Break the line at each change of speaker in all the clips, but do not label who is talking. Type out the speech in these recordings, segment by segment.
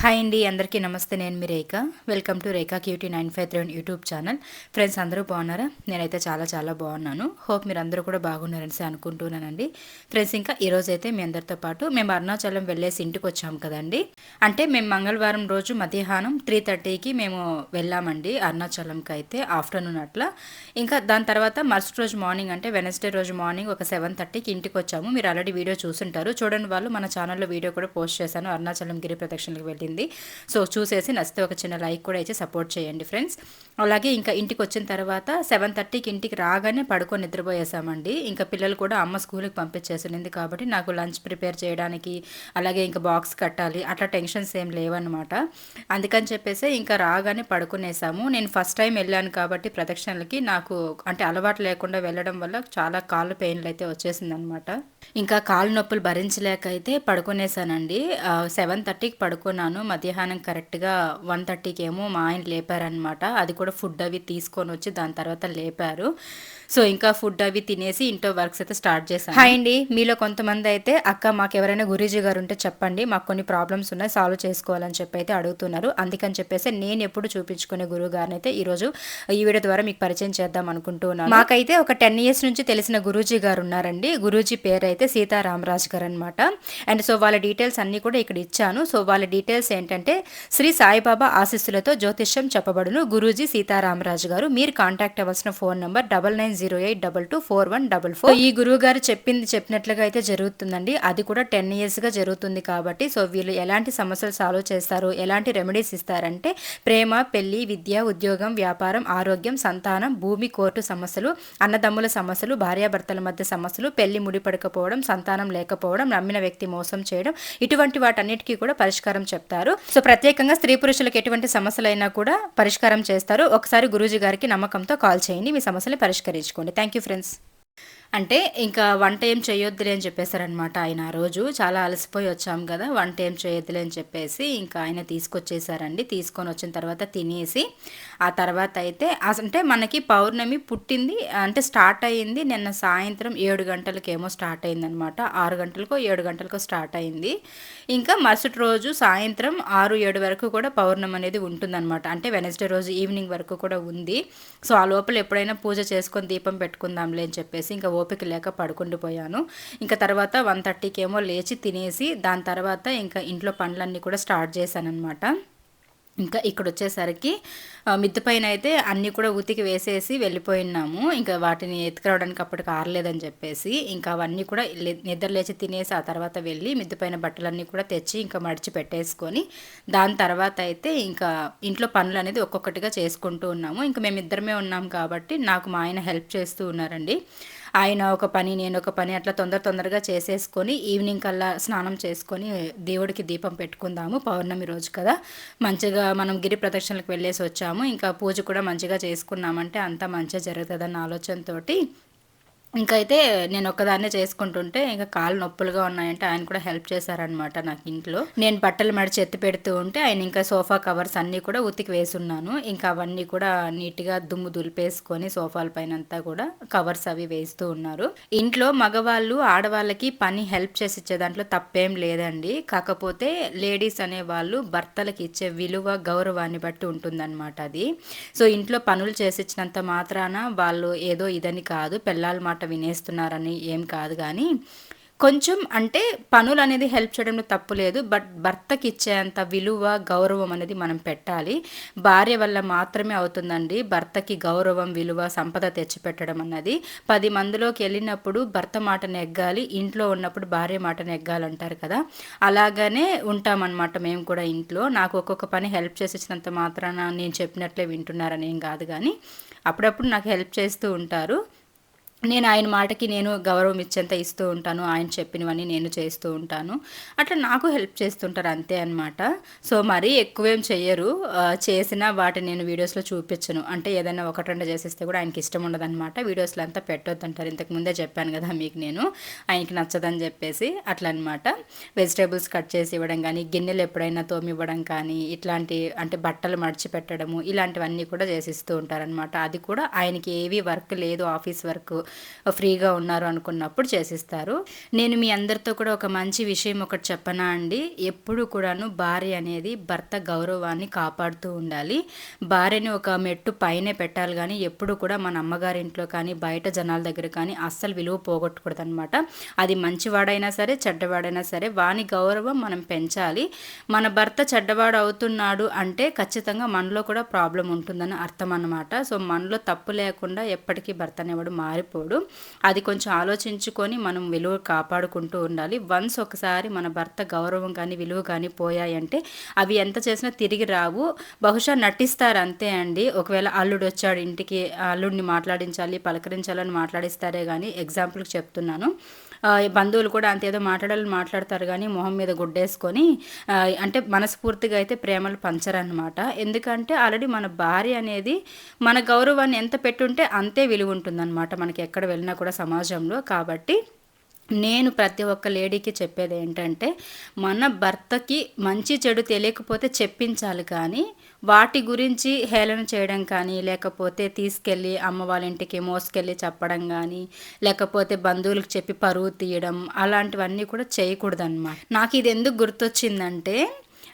Hi అండి అందరికీ నమస్తే. నేను మీ Rekha. Welcome to Rekha cutie nine five three YouTube channel. Friends అందరూ బాగున్నారా? నేనైతే చాలా చాలా బాగున్నాను. హోప్ మీరు అందరూ కూడా బాగున్నారని అనుకుంటున్నానండి. ఫ్రెండ్స్ ఇంకా ఈరోజు అయితే మీ అందరితో పాటు మేము అరుణాచలం వెళ్ళేసి ఇంటికి వచ్చాము కదండి. అంటే మేము మంగళవారం రోజు మధ్యాహ్నం త్రీ థర్టీకి మేము వెళ్ళామండి అరుణాచలంకి అయితే ఆఫ్టర్నూన్ అట్లా. ఇంకా దాని తర్వాత మరుసటి రోజు మార్నింగ్ అంటే వెనస్డే రోజు మార్నింగ్ ఒక సెవెన్ థర్టీకి ఇంటికి వచ్చాము. మీరు ఆల్రెడీ వీడియో చూసుంటారు. చూడండి వాళ్ళు మన ఛానల్లో వీడియో కూడా పోస్ట్ చేశాను. అరుణాచలం గిరి ప్రదక్షిణలకు వెళ్ళి పెట్టింది. సో చూసేసి నచ్చితే ఒక చిన్న లైక్ కూడా ఇచ్చి సపోర్ట్ చేయండి ఫ్రెండ్స్. అలాగే ఇంకా ఇంటికి వచ్చిన తర్వాత సెవెన్ థర్టీకి ఇంటికి రాగానే పడుకొని నిద్రపోయేసామండి. ఇంకా పిల్లలు కూడా అమ్మ స్కూల్కి పంపించేసింది కాబట్టి నాకు లంచ్ ప్రిపేర్ చేయడానికి అలాగే ఇంకా బాక్స్ కట్టాలి అట్లా టెన్షన్స్ ఏం లేవన్నమాట. అందుకని చెప్పేసి ఇంకా రాగానే పడుకునేసాము. నేను ఫస్ట్ టైం వెళ్ళాను కాబట్టి ప్రదక్షిణలకి నాకు అంటే అలవాటు లేకుండా వెళ్ళడం వల్ల చాలా కాళ్ళు పెయిన్లు అయితే వచ్చేసింది అనమాట ఇంకా కాళ్ళు నొప్పులు భరించలేక అయితే పడుకునేసానండి సెవెన్ థర్టీకి పడుకున్నాను. తిన్నాను మధ్యాహ్నం కరెక్ట్గా వన్ థర్టీకి ఏమో మా ఆయన లేపారనమాట అది కూడా ఫుడ్ అవి తీసుకొని వచ్చి దాని తర్వాత లేపారు. సో ఇంకా ఫుడ్ అవి తినేసి ఇంట్లో వర్క్స్ అయితే స్టార్ట్ చేశాను. హాయ్ అండి. మీలో కొంతమంది అయితే అక్క మాకు ఎవరైనా గురూజీ గారు ఉంటే చెప్పండి. మాకు కొన్ని ప్రాబ్లమ్స్ ఉన్నాయి సాల్వ్ చేసుకోవాలని చెప్పి అయితే అడుగుతున్నారు. అందుకని చెప్పేసి నేను ఎప్పుడు చూపించుకునే గురువు గారిని అయితే ఈరోజు ఈ వీడియో ద్వారా మీకు పరిచయం చేద్దాం అనుకుంటున్నాను మాకైతే ఒక టెన్ ఇయర్స్ నుంచి తెలిసిన గురూజీ గారు ఉన్నారండి. గురూజీ పేరు అయితే సీతారామరాజు గారు అనమాట అండ్ సో వాళ్ళ డీటెయిల్స్ అన్ని కూడా ఇక్కడ ఇచ్చాను. సో వాళ్ళ డీటెయిల్స్ ఏంటంటే శ్రీ సాయిబాబా ఆశీస్సులతో జ్యోతిష్యం చెప్పబడును. గురూజీ సీతారామరాజు గారు మీరు కాంటాక్ట్ అవ్వాల్సిన phone number double nine zero eight double two four one double four. ఈ గురువు గారు చెప్పింది చెప్పినట్లుగా అయితే జరుగుతుందండి. అది కూడా టెన్ ఇయర్స్గా జరుగుతుంది కాబట్టి సో వీళ్ళు ఎలాంటి సమస్యలు సాల్వ్ చేస్తారు ఎలాంటి రెమెడీస్ ఇస్తారంటే ప్రేమ పెళ్ళి విద్య ఉద్యోగం వ్యాపారం ఆరోగ్యం సంతానం భూమి కోర్టు సమస్యలు అన్నదమ్ముల సమస్యలు భార్యాభర్తల మధ్య సమస్యలు పెళ్ళి ముడిపడకపోవడం సంతానం లేకపోవడం నమ్మిన వ్యక్తి మోసం చేయడం ఇటువంటి వాటన్నిటికీ కూడా పరిష్కారం చెప్తారు. సో ప్రత్యేకంగా స్త్రీ పురుషులకు ఎటువంటి సమస్యలైనా కూడా పరిష్కారం చేస్తారు. ఒకసారి గురూజీ గారికి నమ్మకంతో కాల్ చేయండి మీ సమస్యలు పరిష్కరించుకోండి చేసుకోండి థ్యాంక్ యూ ఫ్రెండ్స్ అంటే ఇంకా వంట ఏం చేయొద్దులే అని చెప్పేశారనమాట ఆయన ఆ రోజు. చాలా అలసిపోయి వచ్చాం కదా వంట ఏం చేయొద్దులే అని చెప్పేసి ఇంకా ఆయన తీసుకొచ్చేసారండి. తీసుకొని వచ్చిన తర్వాత తినేసి ఆ తర్వాత అయితే అంటే మనకి పౌర్ణమి పుట్టింది అంటే స్టార్ట్ అయ్యింది నిన్న సాయంత్రం ఏడు గంటలకేమో స్టార్ట్ అయిందనమాట ఆరు గంటలకో ఏడు గంటలకో స్టార్ట్ అయింది ఇంకా మరుసటి రోజు సాయంత్రం ఆరు ఏడు వరకు కూడా పౌర్ణమి అనేది ఉంటుందన్నమాట. అంటే వెనస్డే రోజు ఈవినింగ్ వరకు కూడా ఉంది. సో ఆ లోపల ఎప్పుడైనా పూజ చేసుకొని దీపం పెట్టుకుందాంలే అని చెప్పేసి ఇంకా ఓపిక లేక పడుకుండిపోయాను ఇంకా తర్వాత వన్ థర్టీకి ఏమో లేచి తినేసి దాని తర్వాత ఇంకా ఇంట్లో పనులన్నీ కూడా స్టార్ట్ చేశాను అనమాట ఇంకా ఇక్కడ వచ్చేసరికి మిద్దు పైన అయితే అన్నీ కూడా ఉతికి వేసేసి వెళ్ళిపోయినాము ఇంకా వాటిని ఎత్తుకురావడానికి అప్పటికి ఆరలేదని చెప్పేసి ఇంకా అవన్నీ కూడా నిద్ర లేచి తినేసి ఆ తర్వాత వెళ్ళి మిద్దు పైన బట్టలన్నీ కూడా తెచ్చి ఇంకా మడిచి పెట్టేసుకొని దాని తర్వాత అయితే ఇంకా ఇంట్లో పనులు అనేది ఒక్కొక్కటిగా చేసుకుంటూ ఉన్నాము. ఇంకా మేము ఇద్దరమే ఉన్నాం కాబట్టి నాకు మా ఆయన హెల్ప్ చేస్తూ ఉన్నారండి. ఆయన ఒక పని నేను ఒక పని అట్లా తొందర తొందరగా చేసేసుకొని ఈవినింగ్ కల్లా స్నానం చేసుకొని దేవుడికి దీపం పెట్టుకుందాము. పౌర్ణమి రోజు కదా. మంచిగా మనం గిరి ప్రదక్షిణలకు వెళ్ళేసి వచ్చాము. ఇంకా పూజ కూడా మంచిగా చేసుకున్నామంటే అంతా మంచిగా జరుగుతుందన్న ఆలోచనతోటి ఇంకైతే నేను ఒక్కదాన్నే చేసుకుంటుంటే ఇంకా కాళ్ళు నొప్పులుగా ఉన్నాయంటే ఆయన కూడా హెల్ప్ చేశారనమాట నాకు ఇంట్లో. నేను బట్టలు మడిచి ఎత్తి పెడుతూ ఉంటే ఆయన ఇంకా సోఫా కవర్స్ అన్నీ కూడా ఉతికి వేసున్నాను. ఇంకా అవన్నీ కూడా నీట్గా దుమ్ము దులిపేసుకొని సోఫాల పైన అంతా కూడా కవర్స్ అవి వేస్తూ ఉన్నారు. ఇంట్లో మగవాళ్ళు ఆడవాళ్ళకి పని హెల్ప్ చేసి ఇచ్చే దాంట్లో తప్పేం లేదండి. కాకపోతే లేడీస్ అనే వాళ్ళు భర్తలకు ఇచ్చే విలువ గౌరవాన్ని బట్టి ఉంటుందన్నమాట అది. సో ఇంట్లో పనులు చేసి ఇచ్చినంత మాత్రాన వాళ్ళు ఏదో ఇదని కాదు. పెళ్ళాల మాట వినేస్తున్నారని ఏం కాదు కానీ కొంచెం అంటే పనులు అనేది హెల్ప్ చేయడంలో తప్పు లేదు బట్ భర్తకి ఇచ్చేంత విలువ గౌరవం అనేది మనం పెట్టాలి. భార్య వల్ల మాత్రమే అవుతుందండి భర్తకి గౌరవం విలువ సంపద తెచ్చిపెట్టడం అన్నది. పది మందిలోకి వెళ్ళినప్పుడు భర్త మాట నెగ్గాలి ఇంట్లో ఉన్నప్పుడు భార్య మాట నెగ్గాలంటారు కదా. అలాగనే ఉంటామన్నమాట మేము కూడా ఇంట్లో. నాకు ఒక్కొక్క పని హెల్ప్ చేసి ఇచ్చినంత మాత్రాన నేను చెప్పినట్లే వింటున్నారని ఏం కాదు కానీ అప్పుడప్పుడు నాకు హెల్ప్ చేస్తూ ఉంటారు. నేను ఆయన మాటకి నేను గౌరవం ఇచ్చేంత ఇస్తూ ఉంటాను ఆయన చెప్పినవన్నీ నేను చేస్తూ ఉంటాను. అట్లా నాకు హెల్ప్ చేస్తుంటారు అంతే అనమాట సో మరీ ఎక్కువేం చెయ్యరు. చేసిన వాటిని నేను వీడియోస్లో చూపించను. అంటే ఏదైనా ఒకటి రెండు చేసేస్తే కూడా ఆయనకి ఇష్టం ఉండదన్నమాట. వీడియోస్లో అంతా పెట్టొద్దంటారు. ఇంతకు ముందే చెప్పాను కదా మీకు నేను. ఆయనకి నచ్చదని చెప్పేసి అట్లా అనమాట వెజిటేబుల్స్ కట్ చేసి ఇవ్వడం కానీ గిన్నెలు ఎప్పుడైనా తోమివ్వడం కానీ ఇట్లాంటి అంటే బట్టలు మడిచి పెట్టడము ఇలాంటివన్నీ కూడా చేసిస్తూ ఉంటారనమాట అది కూడా ఆయనకి ఏవి వర్క్ లేదు ఆఫీస్ వర్క్. ఫ్రీగా ఉన్నారు అనుకున్నప్పుడు చేసిస్తారు. నేను మీ అందరితో కూడా ఒక మంచి విషయం ఒకటి చెప్పనా అండి? ఎప్పుడు కూడాను భార్య అనేది భర్త గౌరవాన్ని కాపాడుతూ ఉండాలి. భార్యని ఒక మెట్టు పైనే పెట్టాలి కానీ ఎప్పుడు కూడా మన అమ్మగారి ఇంట్లో కానీ బయట జనాల దగ్గర కానీ అస్సలు విలువ పోగొట్టకూడదు అనమాట అది మంచివాడైనా సరే చెడ్డవాడైనా సరే వాని గౌరవం మనం పెంచాలి. మన భర్త చెడ్డవాడు అవుతున్నాడు అంటే ఖచ్చితంగా మనలో కూడా ప్రాబ్లం ఉంటుందని అర్థం అనమాట సో మనలో తప్పు లేకుండా ఎప్పటికీ భర్త అనేవాడు మారిపోడు అది కొంచెం ఆలోచించుకొని మనం విలువ కాపాడుకుంటూ ఉండాలి. వన్స్ ఒకసారి మన భర్త గౌరవం కానీ విలువ కానీ పోయాయంటే అవి ఎంత చేసినా తిరిగి రావు. బహుశా నటిస్తారు అంతే అండి. ఒకవేళ అల్లుడు వచ్చాడు ఇంటికి అల్లుడిని మాట్లాడించాలి పలకరించాలని మాట్లాడిస్తారే కానీ ఎగ్జాంపుల్కి చెప్తున్నాను. బంధువులు కూడా అంతేదో మాట్లాడాలని మాట్లాడతారు కానీ మొహం మీద గుడ్డేసుకొని అంటే మనస్ఫూర్తిగా అయితే ప్రేమలు పంచరన్నమాట. ఎందుకంటే ఆల్రెడీ మన భార్య అనేది మన గౌరవాన్ని ఎంత పెట్టుంటే అంతే విలువ ఉంటుందన్నమాట మనకి ఎక్కడ వెళ్ళినా కూడా సమాజంలో. కాబట్టి నేను ప్రతి ఒక్క లేడీకి చెప్పేది ఏంటంటే మన భర్తకి మంచి చెడు తెలియకపోతే చెప్పించాలి కానీ వాటి గురించి హేళన చేయడం కానీ లేకపోతే తీసుకెళ్ళి అమ్మ వాళ్ళ ఇంటికి మోసుకెళ్ళి చెప్పడం కానీ లేకపోతే బంధువులకు చెప్పి పరువు తీయడం అలాంటివన్నీ కూడా చేయకూడదన్నమాట. నాకు ఇది ఎందుకు గుర్తొచ్చిందంటే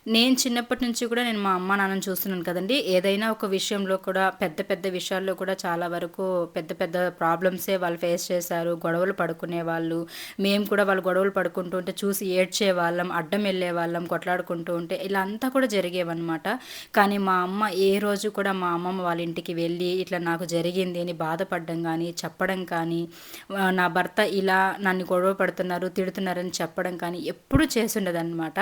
నేను చిన్నప్పటి నుంచి కూడా నేను మా అమ్మ నాన్నని చూస్తున్నాను కదండి. ఏదైనా ఒక విషయంలో కూడా పెద్ద పెద్ద విషయాల్లో కూడా చాలా వరకు పెద్ద పెద్ద ప్రాబ్లమ్సే వాళ్ళు ఫేస్ చేశారు. గొడవలు పడుకునే వాళ్ళు మేము కూడా వాళ్ళు గొడవలు పడుకుంటూ ఉంటే చూసి ఏడ్చే వాళ్ళం అడ్డం వెళ్ళే వాళ్ళం కొట్లాడుకుంటూ ఉంటే ఇలా అంతా కూడా జరిగేవన్నమాట. కానీ మా అమ్మ ఏ రోజు కూడా మా అమ్మమ్మ వాళ్ళ ఇంటికి వెళ్ళి ఇట్లా నాకు జరిగింది అని బాధపడడం కానీ చెప్పడం కానీ నా భర్త ఇలా నన్ను గొడవ పడుతున్నారు తిడుతున్నారని చెప్పడం కానీ ఎప్పుడు చేసిండదన్నమాట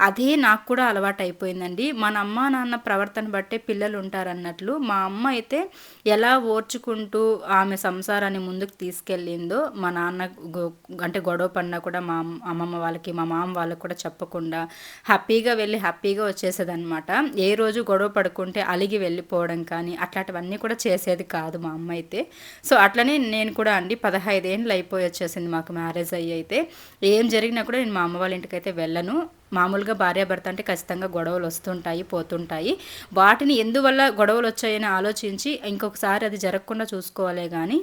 అదే నాకు కూడా కూడా అలవాటు అయిపోయిందండి మన అమ్మ నాన్న ప్రవర్తన బట్టే పిల్లలు ఉంటారన్నట్లు మా అమ్మ అయితే ఎలా ఓర్చుకుంటూ ఆమె సంసారాన్ని ముందుకు తీసుకెళ్ళిందో మా నాన్న అంటే గొడవ పడినా కూడా మా అమ్మమ్మ వాళ్ళకి మా మామ వాళ్ళకి కూడా చెప్పకుండా హ్యాపీగా వెళ్ళి హ్యాపీగా వచ్చేసేదనమాట ఏ రోజు గొడవ పడుకుంటే అలిగి వెళ్ళిపోవడం కానీ అట్లాంటివన్నీ కూడా చేసేది కాదు మా అమ్మ అయితే. సో అట్లనే నేను కూడా అండి పదహైదేళ్ళు అయిపోయి వచ్చేసింది మాకు మ్యారేజ్ అయ్యి అయితే. ఏం జరిగినా కూడా నేను మా అమ్మ వాళ్ళ ఇంటికి అయితే వెళ్ళను. మామూలుగా భార్యాభర్త అంటే ఖచ్చితంగా గొడవలు వస్తుంటాయి పోతుంటాయి. వాటిని ఎందువల్ల గొడవలు వచ్చాయని ఆలోచించి ఇంకొకసారి అది జరగకుండా చూసుకోవాలి కానీ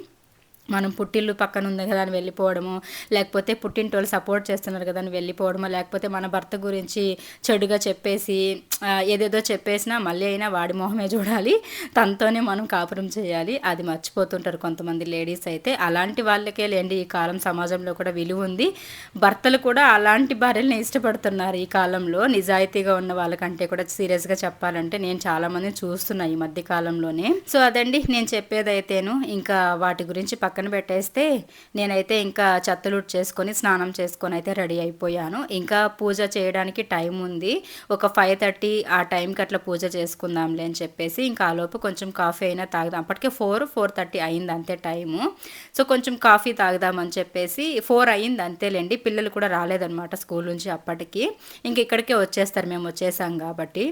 మనం పుట్టిల్లు పక్కన ఉంది కదా అని వెళ్ళిపోవడము లేకపోతే పుట్టింటోళ్ళు సపోర్ట్ చేస్తున్నారు కదా అని వెళ్ళిపోవడము లేకపోతే మన భర్త గురించి చెడుగా చెప్పేసి ఏదేదో చెప్పేసినా మళ్ళీ అయినా వాడి మొహమే చూడాలి తనతోనే మనం కాపురం చేయాలి. అది మర్చిపోతుంటారు కొంతమంది లేడీస్ అయితే. అలాంటి వాళ్ళకే లేండి ఈ కాలం సమాజంలో కూడా విలువ ఉంది. భర్తలు కూడా అలాంటి భార్యల్ని ఇష్టపడుతున్నారు ఈ కాలంలో. నిజాయితీగా ఉన్న వాళ్ళకంటే కూడా సీరియస్గా చెప్పాలంటే నేను చాలామందిని చూస్తున్నా ఈ మధ్య కాలంలోనే. సో అదండి నేను చెప్పేదైతేను. ఇంకా వాటి గురించి పక్క పక్కన పెట్టేస్తే నేనైతే ఇంకా చెత్తలుట్ చేసుకొని స్నానం చేసుకొని అయితే రెడీ అయిపోయాను. ఇంకా పూజ చేయడానికి టైం ఉంది. ఒక ఫైవ్ థర్టీ ఆ టైంకి అట్లా పూజ చేసుకుందాంలే అని చెప్పేసి ఇంకా ఆలోపు కొంచెం కాఫీ అయినా తాగుదాం. అప్పటికే ఫోర్ ఫోర్ థర్టీ అయింది అంతే టైము. సో కొంచెం కాఫీ తాగుదామని చెప్పేసి ఫోర్ అయింది అంతేలేండి. పిల్లలు కూడా రాలేదనమాట స్కూల్ నుంచి అప్పటికి. ఇంక ఇక్కడికే వచ్చేస్తారు మేము వచ్చేసాం కాబట్టి.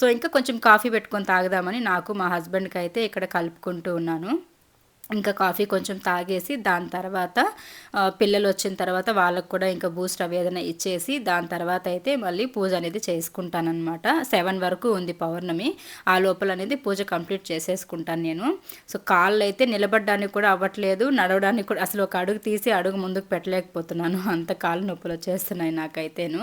సో ఇంకా కొంచెం కాఫీ పెట్టుకొని తాగుదామని నాకు మా హస్బెండ్కి అయితే ఇక్కడ కలుపుకుంటూ ఉన్నాను. ఇంకా కాఫీ కొంచెం తాగేసి దాని తర్వాత పిల్లలు వచ్చిన తర్వాత వాళ్ళకు కూడా ఇంకా బూస్ట్ అవి ఏదైనా ఇచ్చేసి దాని తర్వాత అయితే మళ్ళీ పూజ అనేది చేసుకుంటానమాట సెవెన్ వరకు ఉంది పౌర్ణమి. ఆ లోపల అనేది పూజ కంప్లీట్ చేసేసుకుంటాను నేను. సో కాళ్ళు అయితే నిలబడడానికి కూడా అవ్వట్లేదు. నడవడానికి కూడా అసలు ఒక అడుగు తీసి అడుగు ముందుకు పెట్టలేకపోతున్నాను. అంత కాళ్ళు నొప్పులు వచ్చేస్తున్నాయి నాకైతేను.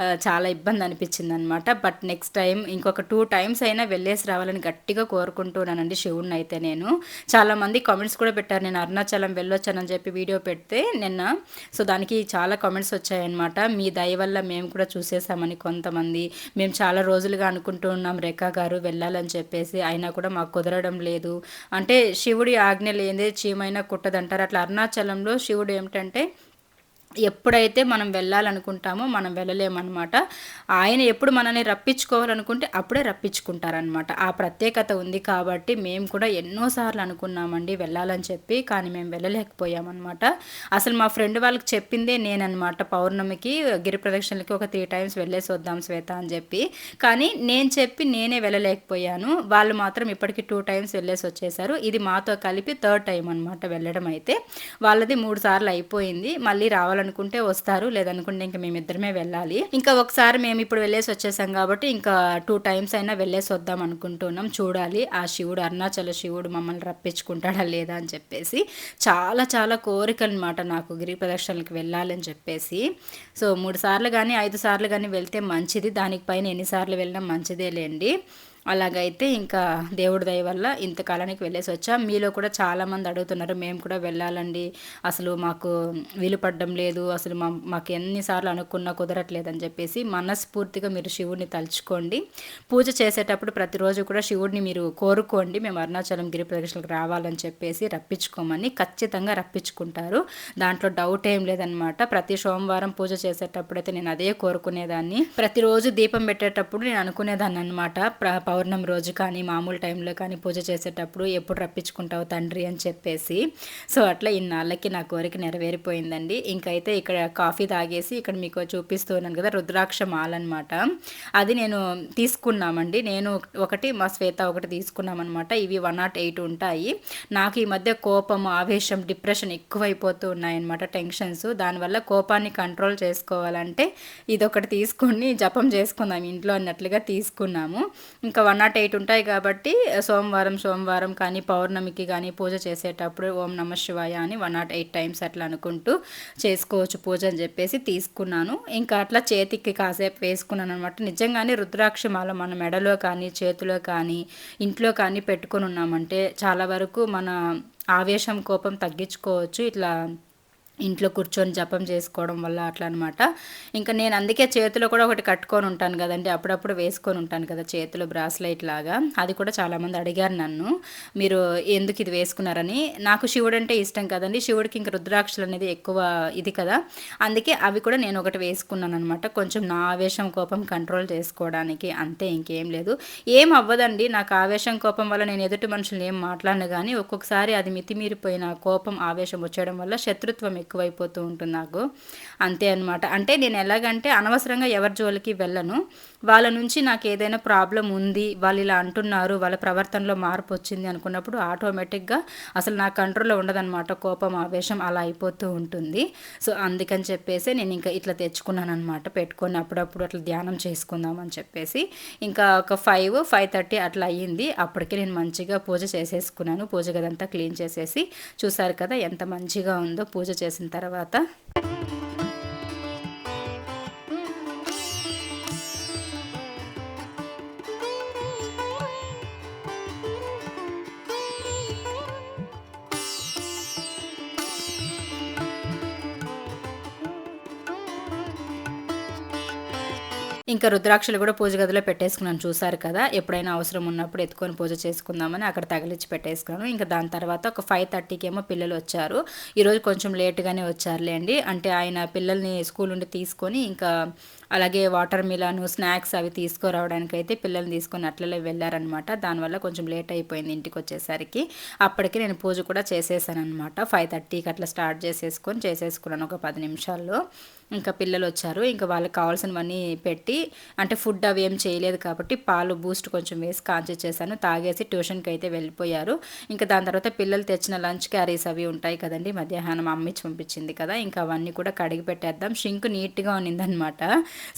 చాలా ఇబ్బంది అనిపించింది అనమాట బట్ నెక్స్ట్ టైం ఇంకొక టూ టైమ్స్ అయినా వెళ్ళేసి రావాలని గట్టిగా కోరుకుంటున్నానండి శివుణ్ణి అయితే నేను. చాలామంది కామెంట్స్ కూడా పెట్టారు నేను అరుణాచలం వెళ్ళొచ్చానని చెప్పి వీడియో పెడితే నిన్న. సో దానికి చాలా కామెంట్స్ వచ్చాయన్నమాట. మీ దయ వల్ల మేము కూడా చూసేసామని కొంతమంది. మేము చాలా రోజులుగా అనుకుంటూ ఉన్నాం రేఖా గారు వెళ్ళాలని చెప్పేసి. అయినా కూడా మాకు కుదరడం లేదు. అంటే శివుడి ఆజ్ఞ లేదే చీమైనా కుట్టదంటారు. అట్లా అరుణాచలంలో శివుడు ఏమిటంటే ఎప్పుడైతే మనం వెళ్ళాలనుకుంటామో మనం వెళ్ళలేమన్నమాట. ఆయన ఎప్పుడు మనల్ని రప్పించుకోవాలనుకుంటే అప్పుడే రప్పించుకుంటారనమాట ఆ ప్రత్యేకత ఉంది కాబట్టి మేము కూడా ఎన్నోసార్లు అనుకున్నామండి వెళ్ళాలని చెప్పి కానీ మేము వెళ్ళలేకపోయామన్నమాట. అసలు మా ఫ్రెండ్ వాళ్ళకి చెప్పిందే నేననమాట పౌర్ణమికి గిరి ప్రదక్షిణలకి ఒక త్రీ టైమ్స్ వెళ్ళేసి వద్దాం శ్వేత అని చెప్పి. కానీ నేను చెప్పి నేనే వెళ్ళలేకపోయాను. వాళ్ళు మాత్రం ఇప్పటికి టూ టైమ్స్ వెళ్ళేసి వచ్చేసారు. ఇది మాతో కలిపి థర్డ్ టైం అనమాట వెళ్ళడం అయితే. వాళ్ళది మూడు సార్లు అయిపోయింది. మళ్ళీ రావాలని అనుకుంటే వస్తారు. లేదనుకుంటే ఇంకా మేమిద్దరమే వెళ్ళాలి. ఇంకా ఒకసారి మేము ఇప్పుడు వెళ్ళేసి వచ్చేసాం కాబట్టి ఇంకా టూ టైమ్స్ అయినా వెళ్ళేసి వద్దాం అనుకుంటున్నాం. చూడాలి ఆ శివుడు అరుణాచల శివుడు మమ్మల్ని రప్పించుకుంటాడా లేదా అని చెప్పేసి. చాలా చాలా కోరిక అనమాట నాకు గిరి ప్రదక్షిణలకు వెళ్ళాలని చెప్పేసి. సో మూడు సార్లు కానీ ఐదు సార్లు కానీ వెళ్తే మంచిది. దానిపైన ఎన్నిసార్లు వెళ్ళినా మంచిదే లేండి అలాగైతే ఇంకా దేవుడి దయ వల్ల ఇంతకాలానికి వెళ్ళేసి వచ్చాం. మీలో కూడా చాలామంది అడుగుతున్నారు మేము కూడా వెళ్ళాలండి. అసలు మాకు వీలు పడడం లేదు. అసలు మా మాకు ఎన్నిసార్లు అనుకున్నా కుదరట్లేదు అని చెప్పేసి మనస్ఫూర్తిగా మీరు శివుడిని తలుచుకోండి. పూజ చేసేటప్పుడు ప్రతిరోజు కూడా శివుడిని మీరు కోరుకోండి. మేము అరుణాచలం గిరి ప్రదక్షిణలకు రావాలని చెప్పేసి రప్పించుకోమని ఖచ్చితంగా రప్పించుకుంటారు. దాంట్లో డౌట్ ఏం లేదనమాట ప్రతి సోమవారం పూజ చేసేటప్పుడు అయితే నేను అదే కోరుకునేదాన్ని. ప్రతిరోజు దీపం పెట్టేటప్పుడు నేను అనుకునేదాన్ని అనమాట పౌర్ణమి రోజు కానీ మామూలు టైంలో కానీ పూజ చేసేటప్పుడు ఎప్పుడు రప్పించుకుంటావు తండ్రి అని చెప్పేసి. సో అట్లా ఇన్నాళ్ళకి నా కోరిక నెరవేరిపోయిందండి. ఇంకైతే ఇక్కడ కాఫీ తాగేసి ఇక్కడ మీకు చూపిస్తున్నాను కదా రుద్రాక్ష మాల అనమాట అది నేను తీసుకున్నామండి. నేను ఒకటి మా శ్వేత ఒకటి తీసుకున్నామన్నమాట. ఇవి వన్ నాట్ ఎయిట్ ఉంటాయి. నాకు ఈ మధ్య కోపం ఆవేశం డిప్రెషన్ ఎక్కువైపోతూ ఉన్నాయన్నమాట టెన్షన్స్. దానివల్ల కోపాన్ని కంట్రోల్ చేసుకోవాలంటే ఇది ఒకటి తీసుకుని జపం చేసుకుందాం ఇంట్లో అన్నట్లుగా తీసుకున్నాము. ఇంకా వన్ నాట్ ఎయిట్ ఉంటాయి కాబట్టి సోమవారం సోమవారం కానీ పౌర్ణమికి కానీ పూజ చేసేటప్పుడు ఓం నమ శివాయ అని వన్ నాట్ ఎయిట్ టైమ్స్ అట్లా అనుకుంటూ చేసుకోవచ్చు పూజ అని చెప్పేసి తీసుకున్నాను. ఇంకా అట్లా చేతికి కాసేపు వేసుకున్నాను అనమాట నిజంగానే రుద్రాక్షమాల మన మెడలో కానీ చేతిలో కానీ ఇంట్లో కానీ పెట్టుకుని ఉన్నామంటే చాలా వరకు మన ఆవేశం కోపం తగ్గించుకోవచ్చు. ఇట్లా ఇంట్లో కూర్చొని జపం చేసుకోవడం వల్ల అట్లా అనమాట ఇంకా నేను అందుకే చేతిలో కూడా ఒకటి కట్టుకొని ఉంటాను కదండి. అప్పుడప్పుడు వేసుకొని ఉంటాను కదా చేతిలో బ్రాస్లైట్ లాగా. అది కూడా చాలామంది అడిగారు నన్ను. మీరు ఎందుకు ఇది వేసుకున్నారని. నాకు శివుడు అంటే ఇష్టం కదండి. శివుడికి ఇంకా రుద్రాక్షలు అనేది ఎక్కువ ఇది కదా. అందుకే అవి కూడా నేను ఒకటి వేసుకున్నాను అనమాట కొంచెం నా ఆవేశం కోపం కంట్రోల్ చేసుకోవడానికి. అంతే ఇంకేం లేదు. ఏం అవ్వదండి. నాకు ఆవేశం కోపం వల్ల నేను ఎదుటి మనుషులు ఏం మాట్లాడను కానీ ఒక్కొక్కసారి అది మితిమీరిపోయిన కోపం ఆవేశం వచ్చేయడం వల్ల శత్రుత్వం ఎక్కువైపోతూ ఉంటుంది నాకు. అంతే అనమాట అంటే నేను ఎలాగంటే అనవసరంగా ఎవరి జోలికి వెళ్ళను. వాళ్ళ నుంచి నాకు ఏదైనా ప్రాబ్లం ఉంది వాళ్ళు ఇలా అంటున్నారు వాళ్ళ ప్రవర్తనలో మార్పు వచ్చింది అనుకున్నప్పుడు ఆటోమేటిక్గా అసలు నా కంట్రోల్లో ఉండదన్నమాట. కోపం ఆవేశం అలా అయిపోతూ ఉంటుంది. సో అందుకని చెప్పేసి నేను ఇంకా ఇట్లా తెచ్చుకున్నాను అనమాట పెట్టుకొని అప్పుడప్పుడు అట్లా ధ్యానం చేసుకుందాం అని చెప్పేసి ఇంకా ఒక ఫైవ్ ఫైవ్ థర్టీ అట్లా అయ్యింది. అప్పటికే నేను మంచిగా పూజ చేసేసుకున్నాను. పూజ గదంతా క్లీన్ చేసేసి చూసారు కదా ఎంత మంచిగా ఉందో పూజ చేసిన తర్వాత. ఇంకా రుద్రాక్షలు కూడా పూజ గదిలో పెట్టేసుకున్నాను. చూసారు కదా ఎప్పుడైనా అవసరం ఉన్నప్పుడు ఎత్తుకొని పూజ చేసుకుందామని అక్కడ తగిలిచ్చి పెట్టేసుకున్నాను. ఇంకా దాని తర్వాత ఒక ఫైవ్ థర్టీకి ఏమో పిల్లలు వచ్చారు. ఈరోజు కొంచెం లేట్గానే వచ్చారులేండి అంటే ఆయన పిల్లల్ని స్కూల్ నుండి తీసుకొని ఇంకా అలాగే వాటర్ మిలాను స్నాక్స్ అవి తీసుకురావడానికి అయితే పిల్లల్ని తీసుకొని అట్లలే వెళ్ళారనమాట దానివల్ల కొంచెం లేట్ అయిపోయింది ఇంటికి వచ్చేసరికి. అప్పటికి నేను పూజ కూడా చేసేసాను అనమాట ఫైవ్ థర్టీకి అట్లా స్టార్ట్ చేసేసుకొని చేసేసుకున్నాను ఒక పది నిమిషాల్లో. ఇంకా పిల్లలు వచ్చారు. ఇంకా వాళ్ళకి కావాల్సినవన్నీ పెట్టి అంటే ఫుడ్ అవి ఏం చేయలేదు కాబట్టి పాలు బూస్ట్ కొంచెం వేసి కాంచి చేశాను. తాగేసి ట్యూషన్కి అయితే వెళ్ళిపోయారు. ఇంకా దాని తర్వాత పిల్లలు తెచ్చిన లంచ్ క్యారీస్ అవి ఉంటాయి కదండి మధ్యాహ్నం అమ్మిచ్చి పంపించింది కదా. ఇంకా అవన్నీ కూడా కడిగి పెట్టేద్దాం. షింక్ నీట్గా ఉన్నిందనమాట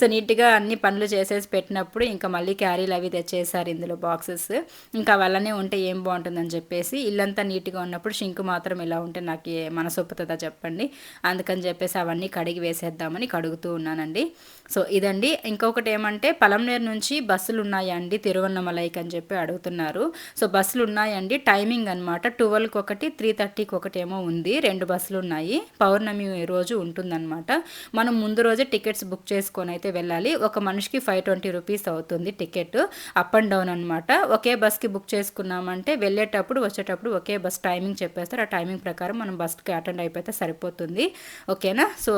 సో నీట్గా అన్ని పనులు చేసేసి పెట్టినప్పుడు ఇంకా మళ్ళీ క్యారీలు అవి తెచ్చేసారు ఇందులో బాక్సెస్. ఇంకా వల్లనే ఉంటే ఏం బాగుంటుందని చెప్పేసి ఇల్లంతా నీట్గా ఉన్నప్పుడు షింక్ మాత్రం ఇలా ఉంటే నాకు మనసొప్పుతుందా చెప్పండి. అందుకని చెప్పేసి అవన్నీ కడిగి వేసేద్దామని కడుగుతూ ఉన్నానండి. సో ఇదండి. ఇంకొకటి ఏమంటే పలంనేరు నుంచి బస్సులు ఉన్నాయండి తిరువన్నమలైకి అని చెప్పి అడుగుతున్నారు. సో బస్సులు ఉన్నాయండి. టైమింగ్ అనమాట ట్వెల్వ్కి ఒకటి త్రీ థర్టీకి ఒకటి ఏమో ఉంది. రెండు బస్సులు ఉన్నాయి. పౌర్ణమి రోజు ఉంటుందన్నమాట. మనం ముందు రోజే టికెట్స్ బుక్ చేసుకొని అయితే వెళ్ళాలి. ఒక మనిషికి ఫైవ్ ట్వంటీ రూపీస్ అవుతుంది టికెట్. అప్ అండ్ డౌన్ అనమాట ఒకే బస్కి బుక్ చేసుకున్నామంటే వెళ్ళేటప్పుడు వచ్చేటప్పుడు ఒకే బస్ టైమింగ్ చెప్పేస్తారు. ఆ టైమింగ్ ప్రకారం మనం బస్కి అటెండ్ అయిపోతే సరిపోతుంది. ఓకేనా సో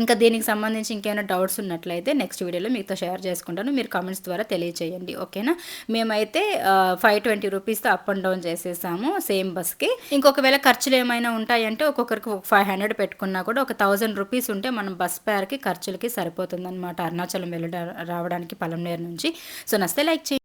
ఇంకా దీనికి సంబంధించి ఇంకేమైనా డౌట్స్ ఉన్నట్లయితే నెక్స్ట్ వీడియోలో మీతో షేర్ చేసుకుంటాను. మీరు కామెంట్స్ ద్వారా తెలియచేయండి. ఓకేనా మేమైతే ఫైవ్ ట్వంటీ రూపీస్తో అప్ అండ్ డౌన్ చేసేసాము సేమ్ బస్కి ఇంకొకవేళ ఖర్చులు ఏమైనా ఉంటాయంటే ఒక్కొక్కరికి ఒక ఫైవ్ హండ్రెడ్ పెట్టుకున్నా కూడా ఒక థౌజండ్ రూపీస్ ఉంటే మనం బస్ పేర్కి ఖర్చులకి సరిపోతుందనమాట అరుణాచలం వెళ్ళడం రావడానికి పలంనేరు నుంచి. సో నస్తే లైక్ చేయండి.